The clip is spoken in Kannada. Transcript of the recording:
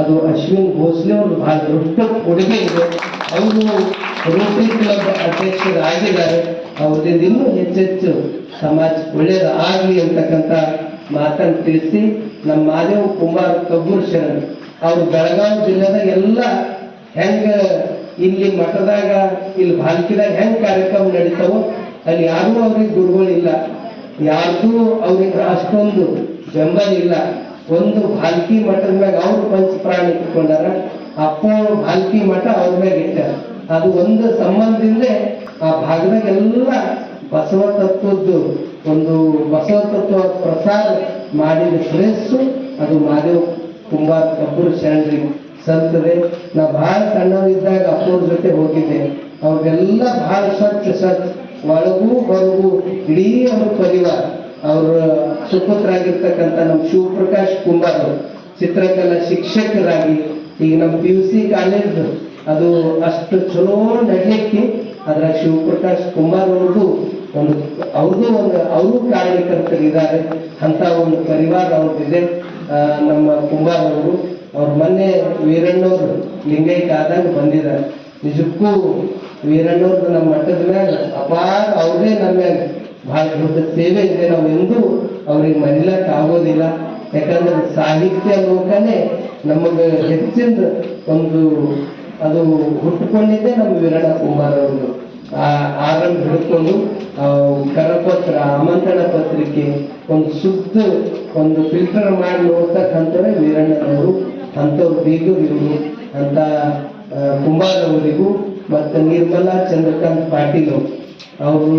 ಅದು ಅಶ್ವಿನ್ ಭೋಸ್ಲೆ ಅವರು ಬಹಳ ದೊಡ್ಡ ಕೊಡುಗೆ ಇದೆ. ಅವರು ರೋಟರಿ ಕ್ಲಬ್ ಅಧ್ಯಕ್ಷರಾಗಿದ್ದಾರೆ ಅವರಿಂದ ಇನ್ನೂ ಹೆಚ್ಚೆಚ್ಚು ಸಮಾಜ ಒಳ್ಳೇದು ಆಗಲಿ ಅಂತಕ್ಕಂಥ ಮಾತನ್ನು ತಿಳಿಸಿ ನಮ್ಮ ಮಾದೇವ್ ಕುಮಾರ್ ಕಬ್ಬೂರ್ ಶರಣ್ ಅವರು ಬೆಳಗಾವಿ ಜಿಲ್ಲೆದ ಎಲ್ಲ ಹೆಂಗ ಇಲ್ಲಿ ಮಠದಾಗ, ಇಲ್ಲಿ ಬಾಲ್ಕಿದಾಗ ಹೆಂಗ್ ಕಾರ್ಯಕ್ರಮ ನಡೀತಾವೋ ಅಲ್ಲಿ ಯಾರೂ ಅವ್ರಿಗೆ ಗುರುಗಳಿಲ್ಲ. ಯಾರಿಗೂ ಅವ್ರಿಗೆ ಅಷ್ಟೊಂದು ಬೆಂಬಲ ಇಲ್ಲ. ಒಂದು ಭಾಲ್ಕಿ ಮಠದ ಮ್ಯಾಗ ಅವ್ರು ಪಂಚ ಪ್ರಾಣಿ ಇಟ್ಕೊಂಡಾರ, ಅಪ್ಪ ಭಾಲ್ಕಿ ಮಠ ಅವ್ರ ಮ್ಯಾಗ ಇಟ್ಟ ಅದು ಒಂದು ಸಂಬಂಧದಿಂದ ಆ ಭಾಗದಾಗೆಲ್ಲ ಬಸವ ತತ್ವದ್ದು ಒಂದು ಬಸವ ತತ್ವ ಪ್ರಸಾರ ಮಾಡಿದ ಶ್ರೇಯಸ್ಸು ಅದು ಮಾದೇವ್ ಕುಂಬಾರ್ ಕಬ್ಬೂರ್ ಶರಣರಿಗೆ ಸಲ್ತದೆ ನಾ ಭಾಳ ಸಣ್ಣವಿದ್ದಾಗ ಅಪ್ಪವ್ರ ಜೊತೆ ಹೋಗಿದ್ದೆ. ಅವ್ರಿಗೆಲ್ಲ ಭಾಳ ಸ್ವಚ್ಛ ಸ್ವಚ್ಛ. ಒಳಗೂ ಹೊರಗೂ ಇಡೀ ಅವ್ರ ಪರಿವಾರ. ಅವ್ರ ಸುಪುತ್ರರಾಗಿರ್ತಕ್ಕಂಥ ನಮ್ಮ ಶಿವಪ್ರಕಾಶ್ ಕುಂಬಾರ್ ಅವರು ಚಿತ್ರಕಲಾ ಶಿಕ್ಷಕರಾಗಿ ಈಗ ನಮ್ಮ ಪಿ ಯು ಸಿ ಕಾಲೇಜ್ ಅದು ಅಷ್ಟು ಚಲೋ ನಡೆಯಕ್ಕೆ ಅದರ ಶಿವಪ್ರಕಾಶ್ ಕುಮಾರ್ ಅವ್ರದ್ದು ಒಂದು ಅವ್ರದ್ದು ಒಂದು ಅವರು ಕಾರ್ಯಕರ್ತರಿದ್ದಾರೆ ಅಂತ ಒಂದು ಪರಿವಾರ ಅವ್ರದ್ದಿದೆ. ನಮ್ಮ ಕುಂಬಾರ್ ಅವರು ಅವ್ರ ಮೊನ್ನೆ ವೀರಣ್ಣವ್ರು ಲಿಂಗೈಕ್ಯ ಆದಾಗ ಬಂದಿದ್ದಾರೆ. ನಿಜಕ್ಕೂ ವೀರಣ್ಣವ್ರದ್ದು ನಮ್ಮ ಮಠದ ಮ್ಯಾಗ ಅಪಾರ ಅವ್ರೇ ನಮ್ಮ ಮ್ಯಾಗ ದೊಡ್ಡ ಸೇವೆ ಇದೆ. ನಾವು ಎಂದೂ ಅವ್ರಿಗೆ ಮರಿಲಕ್ಕೆ ಆಗೋದಿಲ್ಲ ಯಾಕಂದ್ರೆ ಸಾಹಿತ್ಯ ಲೋಕನೇ ನಮಗೆ ಹೆಚ್ಚಿನ ಒಂದು ಅದು ಹುಟ್ಟುಕೊಂಡಿದ್ದೆ ನಮ್ಮ ವೀರಣ್ಣ ಕುಮಾರ್ ಅವರು ಆ ಆರಂಭ ಹಿಡ್ಕೊಂಡು ಕರಪತ್ರ, ಆಮಂತ್ರಣ ಪತ್ರಿಕೆ, ಒಂದು ಶುದ್ಧ ಒಂದು ಫಿಲ್ಟರ್ ಮಾಡಿ ನೋಡ್ತಕ್ಕಂಥವ್ರೆ ವೀರಣ್ಣನವರು ಅಂಥವ್ರು ಬೀಗರು ಇವರು ಅಂತ ಕುಂಬಾರವರಿಗೂ ಮತ್ತು ನಿರ್ಮಲಾ ಚಂದ್ರಕಾಂತ್ ಪಾಟೀಲ್ ಅವರು